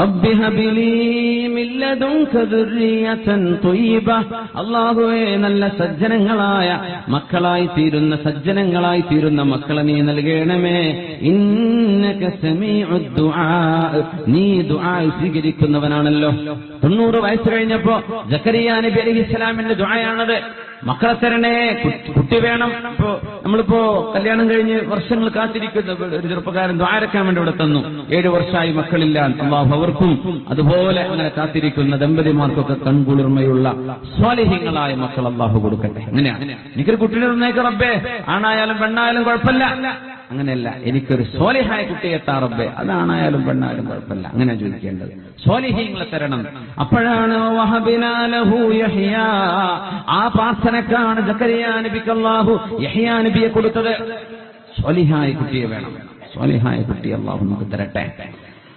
റബ്ബി ഹബിലി മിൻ ലദുൻക ദുർരിയതൻ ത്വയ്യിബ അല്ലാഹുവേ നല്ല സജ്ജനങ്ങളായ മക്കളായി തീരുന്ന സജ്ജനങ്ങളായി തീരുന്ന മക്കളെ നീ നൽകണമേ. ഇന്നക നീ ദുആ സ്വീകരിക്കുന്നവനാണല്ലോ. തൊണ്ണൂറ് വയസ്സ് കഴിഞ്ഞപ്പോ ജക്കരിയ നബി അലൈഹിസ്സലാമിന്റെ ദുആയാണത്. മക്കളെ തരണേ കുട്ടി വേണം. ഇപ്പോ നമ്മളിപ്പോ കല്യാണം കഴിഞ്ഞ് വർഷങ്ങൾ കാത്തിരിക്കുന്ന ഒരു ചെറുപ്പക്കാരൻ ദ്വാരക്കാൻ വേണ്ടി ഇവിടെ തന്നു. ഏഴു വർഷമായി മക്കളില്ല. അവർക്കും അതുപോലെ അങ്ങനെ കാത്തിരിക്കുന്ന ദമ്പതിമാർക്കൊക്കെ കൺകുളിർമയുള്ള സ്വാലിഹ്യങ്ങളായ മക്കൾ അള്ളാഹു കൊടുക്കട്ടെ. അങ്ങനെയാണ് എനിക്കൊരു കുട്ടിനെ തന്നേക്ക് റബ്ബേ. ആണായാലും പെണ്ണായാലും കുഴപ്പമില്ല. അങ്ങനെയല്ല എനിക്കൊരു സോലിഹായ കുട്ടിയെ താറബ് അതാണായാലും പെണ്ണായാലും കുഴപ്പമില്ല. അങ്ങനെ ചോദിക്കേണ്ടത്. സോലിഹീങ്ങളെ തരണം. അപ്പോഴാണ്. ആ പ്രാർത്ഥനക്കാണ് ജക്കരിയ നബിക്ക് നബിയെ കൊടുത്തത്. സോലിഹായ കുട്ടിയെ വേണം. സോലിഹായ കുട്ടി അള്ളാഹു നമുക്ക് തരട്ടെ.